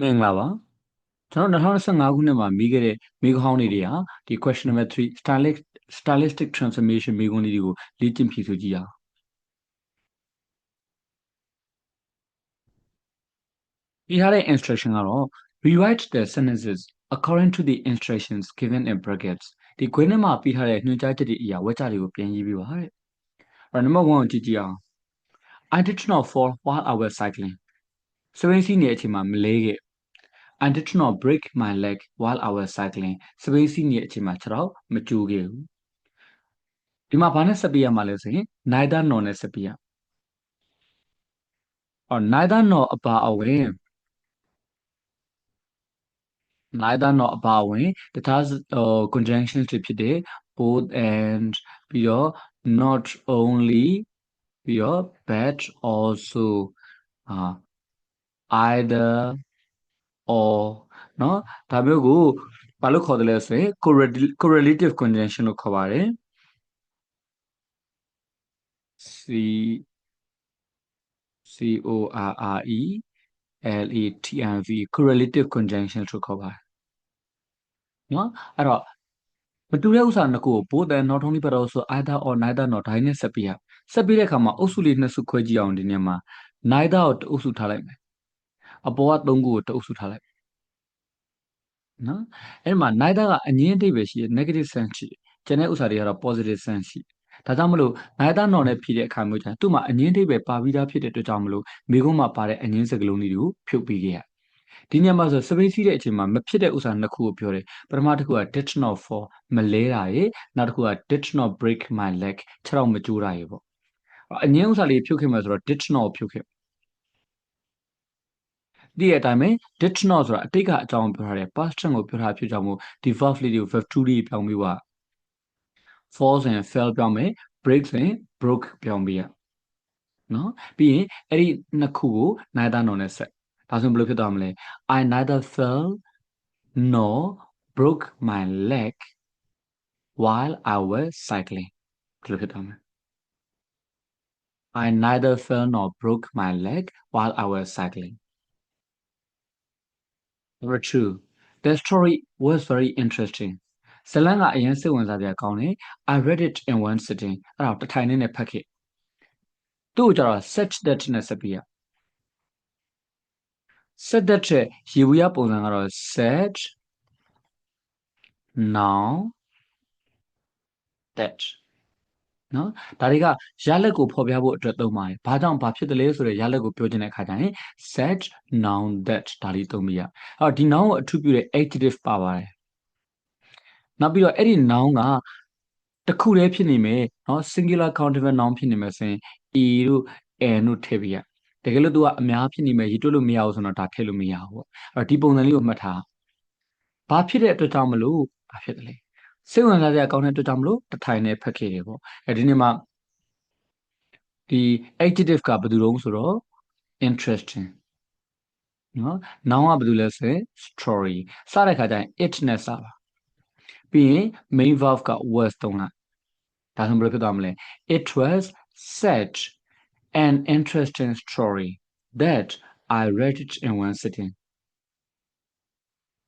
မင်္ဂလာပါကျွန်တော်2025ခုနှစ်မှာမိခဲ့တဲ့မိခေါင်းလေးတွေဟာဒီ question number 3 stylistic stylistic transformation မိခွန်းလေးတွေကိုလေ့ကျင့်ဖြေဆိုကြည့်အောင်ဒီထားတဲ့ instruction ကတော့ rewrite the sentences according to the instructions given in brackets ဒီခွင်းထဲမှာပြီးထားတဲ့ညွှန်ကြားချက်တွေအရာဝက်ကြတွေကိုပြန်ရေးပြပါတဲ့အဲ့ number 1ကိုကြည့်ကြည့်အောင် I did not fall while I was cycling စပင်းစီးနေတဲ့အချိန်မှာမလဲခဲ့ I did not break my leg while I was cycling စပင်းစီးနေတဲ့အချိန်မှာခြေထောက်မကျိုးခဲ့ဘူးဒီမှာဘာနဲ့ဆက်ပြရမှာလဲဆိုရင် neither nor နဲ့ဆက်ပြရအော် neither nor အပါအဝင် neither nor အပါအဝင်တခြားဟို conjunctions တွေဖြစ်တဲ့ both and ပြီးတော့ not only ပြီးတော့ but also အာ either or เนาะဒါမျိုးကိုဘာလို့ခေါ်တယ်လဲဆိုရင် correlative conjunction လို့ခေါ်ပါတယ် C C O R R E L A T I V correlative conjunction လို့ခေါ်ပါတယ်เนาะအဲ့တော့မတူတဲ့ဥစ္စာနှစ်ခုကို both and not only but also either or neither nor ဒါနဲ့ဆက်ပြရဆက်ပြတဲ့အခါမှာအုပ်စုလေးနှစ်စုခွဲကြည့်အောင်ဒီနေ့မှာ neither ကိုတအုပ်စုထားလိုက်မယ် အပေါ်ကသုံးခုကိုတအုပ်စုထားလိုက်နော်အဲ့မှာ neither ကအငင်းအဓိပ္ပာယ်ရှိတယ် negative sense ရှိတယ်ကျန်တဲ့ဥစ္စာတွေကတော့ positive sense ရှိတယ်ဒါကြောင့်မလို့ neither nor နဲ့ဖြည့်တဲ့အခါမျိုးကျရင်သူ့မှာအငင်းအဓိပ္ပာယ်ပါပြီးသားဖြစ်တဲ့အတွက်ကြောင့်မလို့မိကုန်းမှာပါတဲ့အငင်းစကားလုံးတွေကိုဖြုတ်ပေးခဲ့ရဒီညမှာဆိုစပိတ်စီးတဲ့အချိန်မှာမဖြစ်တဲ့ဥစ္စာနှစ်ခုကိုပြောတယ်ပထမတစ်ခုက did not fall မလဲတာရေနောက်တစ်ခုက did not break my leg ခြေထောက်မကျိုးတာရေပေါ့အငင်းဥစ္စာလေးဖြုတ်ခဲ့မှာဆိုတော့ did not ဖြုတ်ခဲ့ ဒီအတိုင်းပဲ did not ဆိုတာအတိတ်ကအကြောင်းပြောထားတယ် past tense ကိုပြောထားဖြစ်ကြောင့်မို့ဒီ verb လေးတွေကို verb 2လေးပြောင်းပြီးပါ fall ဆိုရင် fell ပြောင်းမယ် break ဆိုရင် broke ပြောင်းပြီးရနော်ပြီးရင်အဲ့ဒီနှစ်ခုကို neither nor နဲ့ဆက်ဒါဆိုဘယ်လိုဖြစ်သွားမလဲ I neither fell nor broke my leg while I was cycling ဘယ်လိုဖြစ်သွားမလဲ I neither fell nor broke my leg while I was cycling Number 2 The story was very interesting ဇလန်ကအရင်စိတ်ဝင်စားစရာကောင်းတယ် I read it in one sitting အဲ့တော့တထိုင်နဲ့ဖတ်ခဲ့သူ့ကိုကျတော့ such that နဲ့ဆက်ပြီးရ set that ရဲ့ရေဝီရပုံစံကတော့ set now that နော်ဒါတွေကရလက်ကိုဖော်ပြဖို့အတွက်သုံးပါတယ်။ဘာကြောင့်ဘာဖြစ်တယ်လဲဆိုတဲ့ရလက်ကိုပြောချင်တဲ့အခါကျရင် set noun that ဒါလေးသုံးပြရ။အဲ့တော့ဒီ noun ကိုအထူးပြုတဲ့ adjective ပါပါတယ်။နောက်ပြီးတော့အဲ့ဒီ noun ကတစ်ခုတည်းဖြစ်နေမယ်နော် singular countable noun ဖြစ်နေမယ်ဆိုရင် e တို့ n တို့ထည့်ပြရ။တကယ်လို့ तू ကအများဖြစ်နေမယ်ရေတွက်လို့မရဘူးဆိုတော့ဒါထည့်လို့မရဘူးပေါ့။အဲ့တော့ဒီပုံစံလေးကိုမှတ်ထား။ဘာဖြစ်တဲ့အတွက်ကြောင့်မလို့ဘာဖြစ်တယ်လဲ။ စိတ်ဝင်စားစရာကောင်းတဲ့အတွက်ကြောင့်မလို့တထိုင်နဲ့ဖတ်ခဲ့တယ်ပေါ့အဲဒီနေ့မှာဒီ adjective ကဘယ်သူတုံးဆိုတော့ interesting နော် noun ကဘယ်သူလဲဆိုရင် story စတဲ့ခါကျရင် it နဲ့စပါပြီးရင် main verb က was တုံးလိုက်ဒါဆိုဘယ်လိုဖြစ်သွားမလဲ it was such an interesting story that I read it in one sitting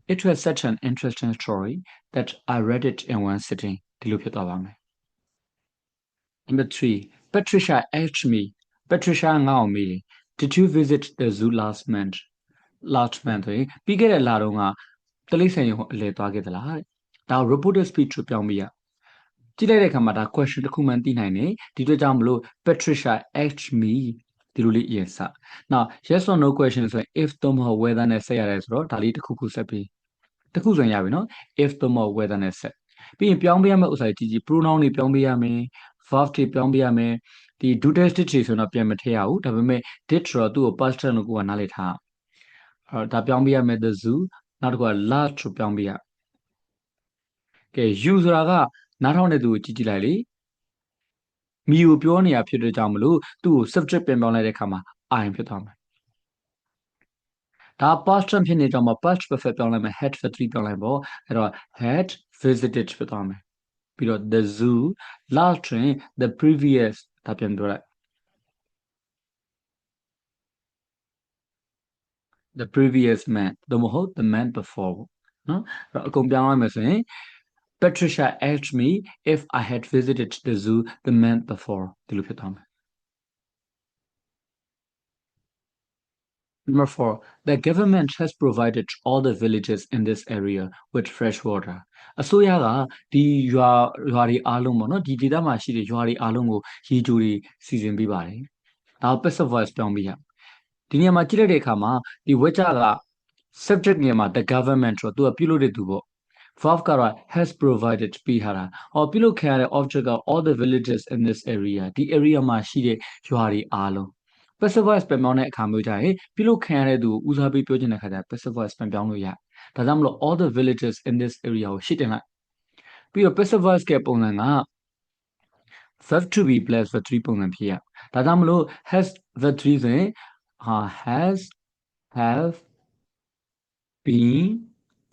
It was such an interesting story that I read it in one sitting ဒီလိုဖြစ်သွားပါမယ် Number 3 Patricia asked me Patricia ငါ့ကိုမေးတယ် Did you visit the zoo last month last month ဆိုရင်ပြီးခဲ့တဲ့လတုန်းကတလိဆန်ရုံအလဲသွားခဲ့သလားတဲ့ဒါ reported speech ကိုပြောင်းပြီးရကြည့်လိုက်တဲ့အခါမှာဒါ question တစ်ခုမှသိနိုင်တယ်ဒီအတွက်ကြောင့်မလို့ Patricia asked me ဒီလိုလေးရင်စ now yes or no question ဆိုရင် if သို့မဟုတ် whether နဲ့ဆက်ရတယ်ဆိုတော့ဒါလေးတစ်ခုခုဆက်ပြီး တစ်ခုဆိုရင်ရပြီနော် if သို့မဟုတ် whether နဲ့ဆက်ပြီးရင်ပြောင်းပေးရမယ့်ဥစ္စာကြီးကြီး pronoun တွေပြောင်းပေးရမယ် verb တွေပြောင်းပေးရမယ်ဒီ do test တွေဆိုတော့ပြန်မထည့်ရဘူးဒါပေမဲ့ did ဆိုတော့သူ့ကို past tense လို့ကိုကနားလည်ထားအဲ့ဒါပြောင်းပေးရမယ် the zoo နောက်တစ်ခုက last ကိုပြောင်းပေးရကဲ you ဆိုတာကနားထောင်တဲ့သူကိုကြည့်ကြည့်လိုက်လေမိကိုပြောနေရဖြစ်တဲ့ကြောင့်မလို့သူ့ကို subject ပြန်ပြောင်းလိုက်တဲ့အခါမှာ I ဖြစ်သွားမယ် ဒါ past tense ဖြစ်နေကြောင်းမှာ past perfect ပြောင်းလိုက်မယ် had for 3ပြောင်းလိုက်ပေါ့အဲ့တော့ had visited ဖြစ်သွားမယ်ပြီးတော့ the zoo last train the previous ဒါပြန်ပြောလိုက် the previous man သို့မဟုတ် the man before ပေါ့နော်အဲ့တော့အကုန်ပြောင်းရမယ်ဆိုရင် Patricia asked me if I had visited the zoo the month before ဒီလိုဖြစ်သွားမယ် Number 4 the government has provided all the villages in this area with fresh water အစိုးရကဒီရွာရွာတွေအားလုံးပေါ့နော်ဒီဒေသမှာရှိတဲ့ရွာတွေအားလုံးကိုရေကြိုတွေစီစဉ်ပေးပါတယ်ဒါ passive voice ပြောင်းပြီးရဒီနေရာမှာကြည့်လိုက်တဲ့အခါမှာဒီ word က subject နေရာမှာ the government ဆိုတော့သူကပြုလုပ်တဲ့သူပေါ့ verb ကတော့ has provided ပေးထားတာ။အော်ပြုလုပ်ခံရတဲ့ object က all the villages in this area ဒီ area မှာရှိတဲ့ရွာတွေအားလုံး passive voice ပြန်ပြောင်းတဲ့အခါမျိုးကြရင်ပြုလုပ်ခံရတဲ့သူကိုဦးစားပေးပြောချင်တဲ့ခါကျ passive voice ပြန်ပြောင်းလို့ရ။ဒါကြောင့်မလို့ all the villages in this area ကိုရှင်းတင်လိုက်။ပြီးတော့ passive voice ကပုံစံက verb to be plus verb 3ပုံစံဖြစ်ရ။ဒါကြောင့်မလို့ has verb 3ဆိုရင်ဟာ has have been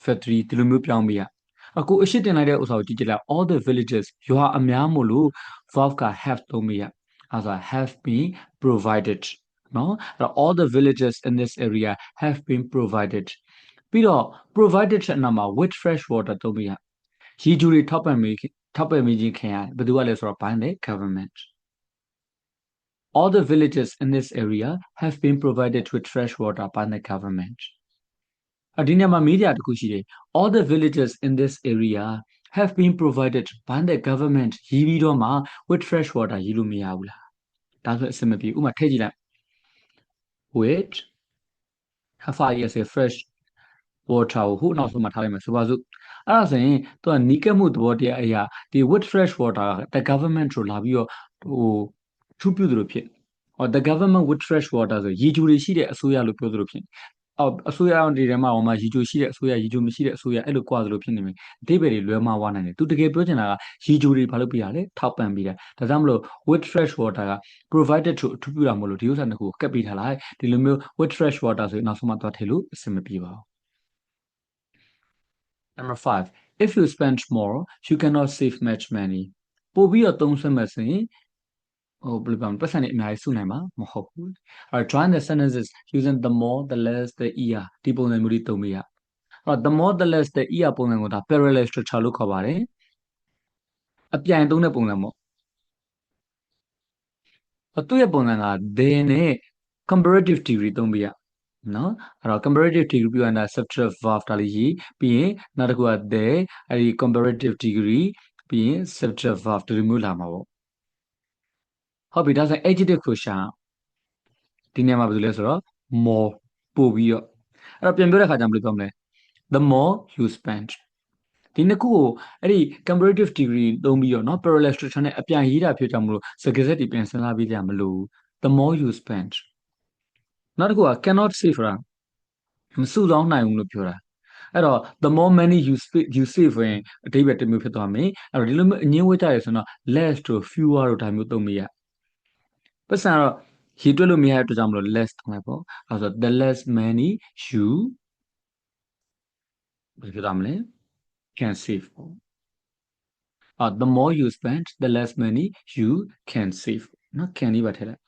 verb 3ဒီလိုမျိုးပြောင်းပေးရ။အခုအရှိတင်လိုက်တဲ့ဥစ္စာကိုကြည့်ကြည့်လိုက် all the villages ရွာအများမို့လို့ verb က have သုံးပေးရ။ အဲဒါ have been provided နော်အဲ့တော့ all the villages in this area have been provided ပြီးတော့ provided တဲ့နာမှာ with fresh water သုံးပေးရ။ရေဂျူတွေထောက်ပံ့ပေးထောက်ပံ့ပေးခြင်းခံရတယ်။ဘယ်သူကလဲဆိုတော့ by the government all the villages in this area have been provided with fresh water by the government အဒီနေရာမှာမေးကြတခုရှိတယ် all the villages in this area have been provided by the government ရည်ပြီးတော့မှ with fresh water ရည်လို့မရဘူးလား ဒါဆိုအဆင်မပြေဥမာထည့်ကြည့်လိုက် with have I yes fresh water ကိုခုနောက်ဆုံးမှထားလိုက်မယ်ဆိုပါစို့အဲ့ဒါဆိုရင်သူကနီးကပ်မှုသဘောတရားအရာဒီ with fresh water က the government ကိုလာပြီးတော့ဟိုထူးပြုသလိုဖြစ်ဟော the government with fresh water ဆိုရေဂျူတွေရှိတဲ့အစိုးရလို့ပြောသလိုဖြစ် အော်အစိုးရတွေထဲမှာဟိုမှာရီဂျိုရှိတဲ့အစိုးရရီဂျိုမရှိတဲ့အစိုးရအဲ့လိုကွာသလိုဖြစ်နေပြီအသေးပဲတွေလွဲမှားဝနိုင်တယ်သူတကယ်ပြောချင်တာကရီဂျိုတွေဘာလို့ပြရလဲထောက်ပံ့ပြီးတယ်ဒါကြောင့်မလို့ with fresh water က provided to အထူးပြုတာမလို့ဒီဥစ္စာတစ်ခုကိုကပ်ပေးထားလိုက်ဒီလိုမျိုး with fresh water ဆိုရင်နောက်ဆုံးမှသွားထည့်လို့အဆင်မပြေပါဘူး Number 5 if you spend more you cannot save much money ပို့ပြီးတော့သုံးစွဲမယ်ဆိုရင် ဟိုဘယ်လိုပြောမလဲပတ်စံနေအများကြီးစုနိုင်မှာမဟုတ်ဘူးအဲ join the sentences using the more the less the ear ဒီပုံစံမျိုးတွေသုံးမိရအဲ့တော့ the more the less the ear ပုံစံကိုဒါ parallel structure လို့ခေါ်ပါတယ်အပြိုင်သုံးတဲ့ပုံစံပေါ့သူ့ရဲ့ပုံစံက they နဲ့ comparative degree သုံးပြရနော်အဲ့တော့ comparative degree ပြီးရင်ဒါ subject verb ဒါလေးရေးပြီးရင်နောက်တစ်ခုက they အဲ့ဒီ comparative degree ပြီးရင် subject verb ဒီလိုမျိုးလာမှာပေါ့ ဟုတ်ပြီဒါဆို adjective ကိုရှာဒီနေရာမှာဘယ်လိုလဲဆိုတော့ more ပို့ပြီးတော့အဲ့တော့ပြန်ပြောတဲ့ခါကျမလို့ပြောမလဲ the more you spend ဒီနှစ်ခုကိုအဲ့ဒီ comparative degree သုံးပြီးတော့เนาะ parallel structure နဲ့အပြန်ရေးတာဖြစ်ကြမလို့စကားဆက်တွေပြန်စဉ်းစားပြီးကြမလို့ the more you spend နောက်တစ်ခုက cannot save တာမစုဆောင်းနိုင်ဘူးလို့ပြောတာအဲ့တော့ the more money you save you save ရင်အတိပ္ပယ်တစ်မျိုးဖြစ်သွားမယ်အဲ့တော့ဒီလိုမျိုးအငင်းဝဲကြရဆိုတော့ less တို့ fewer တို့ဒါမျိုးသုံးမိရ ပတ်စံတော့ရေတွက်လို့မရတဲ့အတွက်ကြောင့်မလို့ less သုံးလိုက်ပေါ့အဲ့ဆို the less money you ဘယ်ဖြစ်သွားမလဲ can save ပေါ့အာ the more you spend the less money you can save နော် can လေးပါထည့်လိုက်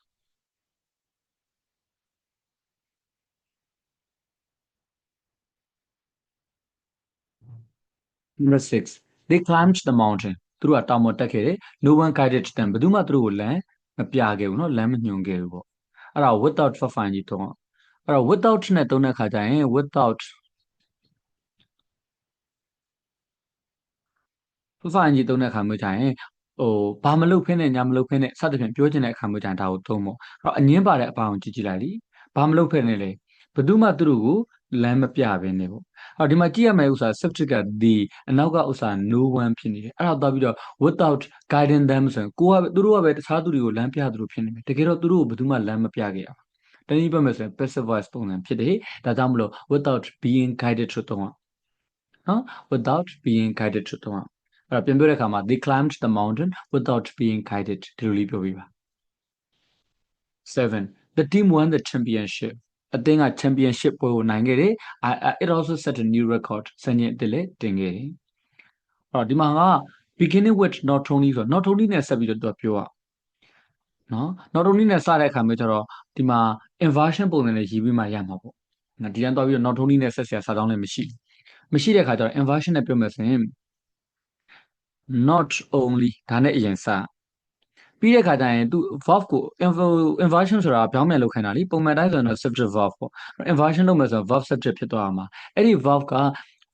Number 6 they climbed the mountain သူတို့ကတောင်ပေါ်တက်ခဲ့တယ် no one guided them ဘယ်သူ မပြခဲ့ဘူးเนาะလမ်းမညွှန်ခဲ့ဘူးပေါ့အဲ့ဒါ without 5 fine ကြီးတုံးအဲ့တော့ without နဲ့တုံးတဲ့ခါကျရင် without ဖန်ကြီးတုံးတဲ့ခါမျိုးကျရင်ဟိုဘာမလုပ်ဖင်းနဲ့ညာမလုပ်ဖင်းနဲ့စသဖြင့်ပြောချင်တဲ့အခါမျိုးကျရင်ဒါကိုသုံးပေါ့အဲ့တော့အငင်းပါတဲ့အပောင်ကြည့်ကြည့်လိုက်လीဘာမလုပ်ဖင်းနဲ့လဲဘယ်သူမှသူတို့ကို လမ်းမပြဘဲနေပေါ့အော်ဒီမှာကြည့်ရမယ့်ဥစ္စာ subject က the အနောက်ကဥစ္စာ no one ဖြစ်နေတယ်အဲ့ဒါသွားပြီးတော့ without guiding them ဆိုရင်ကိုကသူတို့ကပဲတခြားသူတွေကိုလမ်းပြသူတို့ဖြစ်နေတယ်တကယ်တော့သူတို့ကိုဘယ်သူမှလမ်းမပြခဲ့ရဘူးတနည်းပြောမယ်ဆိုရင် passive voice ပုံစံဖြစ်တယ်ဒါကြောင့်မလို့ without being guided ဆိုတော့နော် without being guided ဆိုတော့အဲ့တော့ပြန်ပြောတဲ့အခါမှာ they climbed the mountain without being guided ဒီလိုလေးပြောပြပါ7 the team won the championship အသင်းက championship ပွဲကိုနိုင်ခဲ့တယ် it also set a new record စံချိန်အသစ်လည်းတင်ခဲ့တယ်အဲ့တော့ဒီမှာက beginning with not only ဆိုတော့ not only နဲ့ဆက်ပြီးတော့သူကပြောရနော် not only နဲ့စတဲ့အခါမျိုးကျတော့ဒီမှာ inversion ပုံစံနဲ့ရေးပြီးမှရမှာပေါ့နော်ဒီတန်းသွားပြီးတော့ not only နဲ့ဆက်ဆရာစာကြောင်းလည်းမရှိမရှိတဲ့ခါကျတော့ inversion နဲ့ပြောမယ်ဆိုရင် not only ဒါနဲ့အရင်စ ပြီးတဲ့ခါကျရင်သူ verb ကို inversion ဆိုတာပြောင်းပြန်လုပ်ခိုင်းတာလीပုံမှန်တိုင်းဆိုရင်တော့ subject verb ပေါ့ inversion လုပ်မယ်ဆိုရင် verb subject ဖြစ်သွားမှာအဲ့ဒီ verb က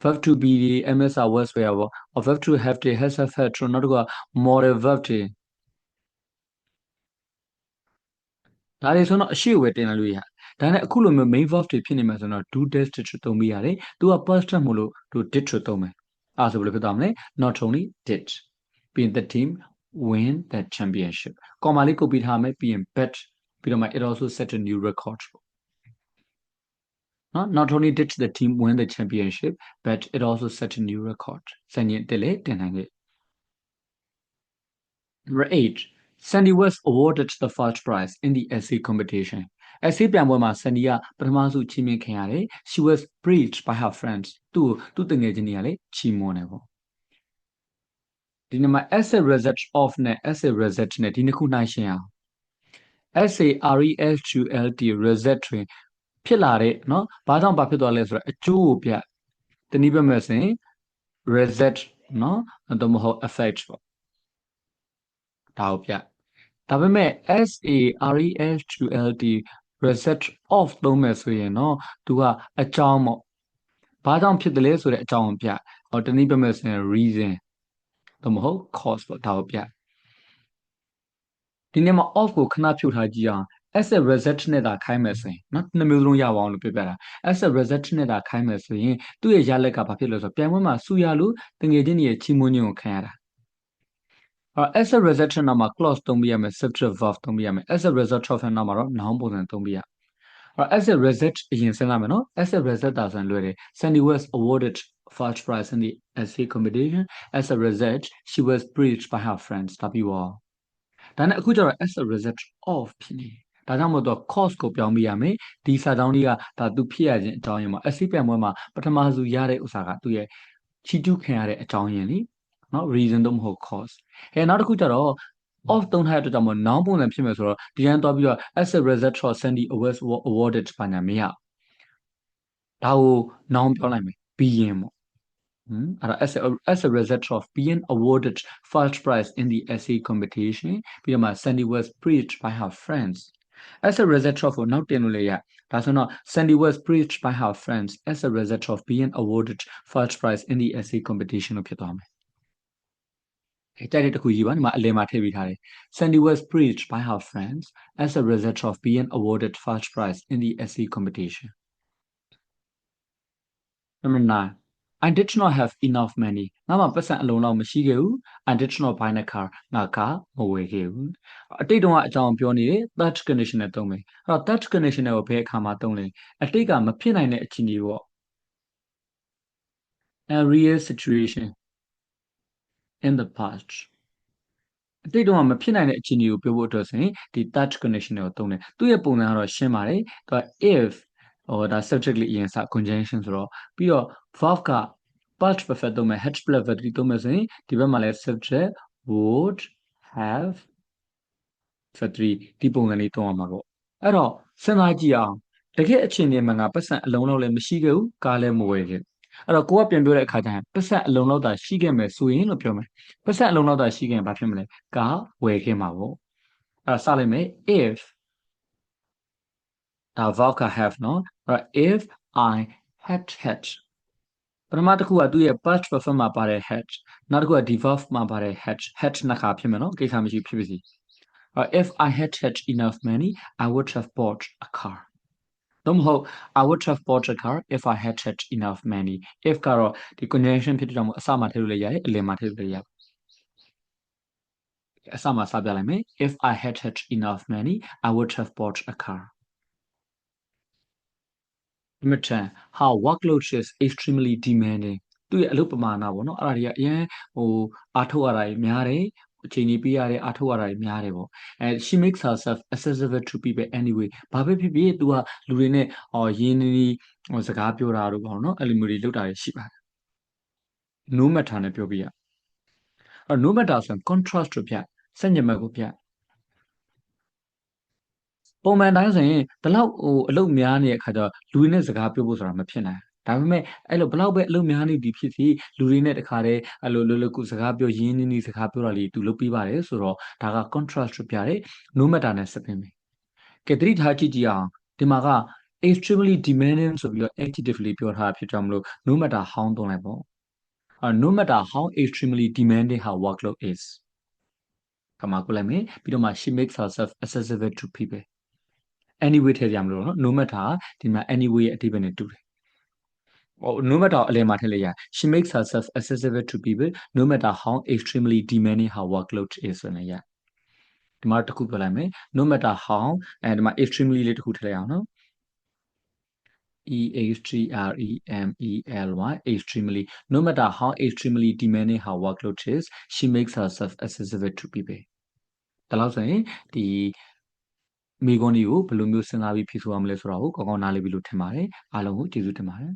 verb to be တွေ ms are was where ပေါ့ verb to have တွေ has have had တို့နောက်တစ်ခုက modal verb တွေဒါတွေဆိုတော့အရှိဝယ်တင်လာလို့ရဒါနဲ့အခုလိုမျိုး main verb တွေဖြစ်နေမှာဆိုတော့ do this did သုံးပြီးရတယ်သူက past tense မို့လို့သူ did သုံးမယ်အဲဆိုဘယ်လိုဖြစ်သွားမလဲ not only did ပြီးရင် the team win the championship ကော်မာလေးကုတ်ပြီးထားမယ်ပြီးရင် bet ပြီးတော့မှ it also set a new record နော် not only did the team win the championship but it also set a new record စံချိန်တက်လေတင်နိုင်ခဲ့ Number 8 Sandy was awarded the first prize in the essay competition essay ပြိုင်ပွဲမှာ Sandy ကပထမဆုံးချီးမြှင့်ခံရတယ် she was praised by her friends သူ့သူ့တငယ်ချင်းတွေကလည်းချီးမွမ်းတယ်ပေါ့ ဒီနေ့မှာ essay result of နဲ့ essay result နဲ့ဒီနှစ်ခုနှိုင်းရှင်းအောင် essay result result တွင်ဖြစ်လာတဲ့เนาะဘာကြောင့်ဘာဖြစ်သွားလဲဆိုတော့အကျိုးကိုပြတနည်းပြမယ်ဆိုရင် result เนาะသို့မဟုတ် effect ပေါ့ဒါကိုပြဒါပေမဲ့ SARESULT result of သုံးမယ်ဆိုရင်เนาะသူကအကြောင်းပေါ့ဘာကြောင့်ဖြစ်တယ်လဲဆိုတဲ့အကြောင်းကိုပြဟောတနည်းပြမယ်ဆိုရင် reason သို့မဟုတ် cause ပေါ့ဒါကိုပြဒီနေ့မှာ off ကိုခဏဖြုတ်ထားကြည့်အောင် as a result နဲ့သာခိုင်းမယ်ဆိုရင်နော်နှစ်မျိုးလုံးရပါအောင်လို့ပြောပြတာ as a result နဲ့သာခိုင်းမယ်ဆိုရင်သူ့ရဲ့ရလက်ကဘာဖြစ်လို့ဆိုတော့ပြန်ပွဲမှာစူရလို့တငယ်ချင်းတွေရဲ့ချီးမွမ်းခြင်းကိုခံရတာအဲ as a result နောက်မှာ clause သုံးပြရမယ် subject verb သုံးပြရမယ် as a result of နောက်မှာတော့ noun ပုံစံသုံးပြရအဲ as a result အရင်စဉ်းစားမယ်နော် as a result တာဆိုရင်လွယ်တယ် Sandy was awarded first prize in the essay competition as a result she was praised by her friends ဒါပြီးတော့ဒါနဲ့အခုကျတော့ as a result of ဖြစ်နေတယ်ဒါကြောင့်မို့တော့ course ကိုပြောင်းပြရမယ်ဒီစာကြောင်းလေးကဒါသူဖြစ်ရခြင်းအကြောင်းရင်းမှာအစိပြန်ပွဲမှာပထမစုရတဲ့ဥစ္စာကသူ့ရဲ့ချီတူးခံရတဲ့အကြောင်းရင်းလीနော် reason တော့မဟုတ် cause အဲနောက်တစ်ခုကျတော့ off သုံးထားတဲ့အတွက်ကြောင့်မို့ noun ပုံစံဖြစ်မယ်ဆိုတော့ဒီရန်သွားပြီးတော့ as a result of Sandy Awards awarded ဘာညာမရဒါကို noun ပြောလိုက်မယ် being ပေါ့ဟမ်အဲ့ဒါ as a, as a result of being awarded first prize in the essay competition ပြီးတော့မှ Sandy was praised by her friends as a result of ကိုနောက်တင်လို့လေရဒါဆိုတော့ Sandy was praised by her friends as a result of being awarded first prize in the essay competition လို့ဖြစ်သွားမယ်အဲတိုက်တဲ့တစ်ခုကြီးပါဒီမှာအလယ်မှာထည့်ပေးထားတယ် Sandy was praised by her friends as a result of being awarded first prize in the essay competition number 9 I did not have enough money ငါမှပတ်စံအလုံးလောက်မရှိခဲ့ဘူး I did not buy a car ငါကားမဝယ်ခဲ့ဘူးအတိတ်တုန်းကအကြောင်းပြောနေတယ် that condition နဲ့သုံးမယ်အဲ့တော့ that condition နဲ့ကိုဘယ်အခါမှာသုံးလဲအတိတ်ကမဖြစ်နိုင်တဲ့အခြေအနေပေါ့ a real situation in the past အတိတ်တုန်းကမဖြစ်နိုင်တဲ့အခြေအနေကိုပြောဖို့အတွက်ဆိုရင်ဒီ that condition ကိုသုံးတယ်သူ့ရဲ့ပုံစံကတော့ရှင်းပါတယ်သူက if ဟိုဒါ subject လေးအရင်စ conjunction ဆိုတော့ပြီးတော့ verb က past perfect သုံးမယ် had plus verb သုံးမယ်ဆိုရင်ဒီဘက်မှာလည်း subject would have verb ဒီပုံစံလေးသုံးအောင်ပါပေါ့အဲ့တော့စဉ်းစားကြည့်အောင်တကယ်အခြေအနေမှာငါပတ်စံအလုံးလောက်လည်းမရှိခဲ့ဘူးကားလည်းမဝယ်ခဲ့အဲ့တော့ကိုကပြန်ပြောတဲ့အခါကျရင်ပတ်စံအလုံးလောက်သာရှိခဲ့မယ်ဆိုရင်လို့ပြောမယ်ပတ်စံအလုံးလောက်သာရှိခဲ့ရင်ဘာဖြစ်မလဲကားဝယ်ခဲ့မှာပေါ့အဲ့ဒါစလိုက်မယ် if ဒါ vowel have have နော်အဲ့တော့ if i had had ပထမတစ်ခုကသူ့ရဲ့ past perfect မှာပါတဲ့ had နောက်တစ်ခုက devolve မှာပါတဲ့ had had နှစ်ခါဖြစ်မယ်နော်ကိစ္စမရှိဖြစ်ပါစီ if i had had enough money i would have bought a car. သို့မဟုတ် I would have bought a car if I had had enough money. If ကတော့ဒီ connection ဖြစ်တဲ့ကြောင့်အစမှထည့်လို့လည်းရတယ်အလယ်မှာထည့်လို့လည်းရတယ်အစမှစပြလိုက်မယ် if I had had enough money I would have bought a car. Number 10 how workload is extremely demanding သူ့ရဲ့အလုပ်ပမာဏပေါ့နော်အဲ့ဒါတွေကအရင်ဟိုအားထုတ်ရတာများတယ်အချိန်ကြီးပေးရတယ်အားထုတ်ရတာများတယ်ပေါ့အဲ she makes herself accessible to people anyway ဘာပဲဖြစ်ဖြစ် तू ကလူတွေနဲ့ဟောရင်းနှီးဟိုစကားပြောတာတို့ပေါ့နော်အဲ့လိုမျိုးတွေလုပ်တာရှိပါတယ် no matter နဲ့ပြောပြရအဲ့ no matter ဆိုရင် contrast တို့ပြဆက်ညမတ်ကိုပြ ပုံမှန်တိုင်းဆိုရင်ဒီလောက်ဟိုအလုပ်များနေတဲ့အခါကျတော့လူတွေနဲ့စကားပြောဖို့ဆိုတာမဖြစ်နိုင်ဘူးဒါပေမဲ့အဲ့လိုဘလောက်ပဲအလုပ်များနေသည်ဖြစ်စီလူတွေနဲ့တခါတည်းအဲ့လိုလောလောကူစကားပြောရင်းနှီးနှီးစကားပြောတာလေးသူလုပ်ပြီးပါတယ်ဆိုတော့ဒါက contrast ပြတဲ့ no matter နဲ့ဆက်ပင်ပဲကဲသတိထားကြည့်ကြည့်အောင်ဒီမှာက extremely demanding ဆိုပြီးတော့ adjective လေးပြောထားတာဖြစ်ကြောင်းမလို့ no matter how သုံးလိုက်ပေါ့အဲ no matter how extremely demanding her workload is ကမှာကိုလိုက်မယ်ပြီးတော့မှ she makes herself accessible to people anyway ထည့်ကြမလို့နော် no matter ဒီမှာ anyway ရဲ့အဓိပ္ပာယ်နဲ့တူတယ်ဟို no matter အလယ်မှာထည့်လိုက်ရ she makes herself accessible to people no matter how extremely demanding her workload is ဆိုနေရဒီမှာတစ်ခုပြောလိုက်မယ် no matter how အဲဒီမှာ extremely လေးတစ်ခုထည့်လိုက်အောင်နော် E H T R E M E L Y extremely no matter how extremely demanding her workload is she makes herself accessible to people ဒါလို့ဆိုရင်ဒီ မိကွန်းကြီးကိုဘယ်လိုမျိုးစဉ်းစားပြီးဖြည့်ဆို့ရမလဲဆိုတာကိုကောင်းကောင်းနားလည်ပြီလို့ထင်ပါတယ်အားလုံးကိုကျေးဇူးတင်ပါတယ်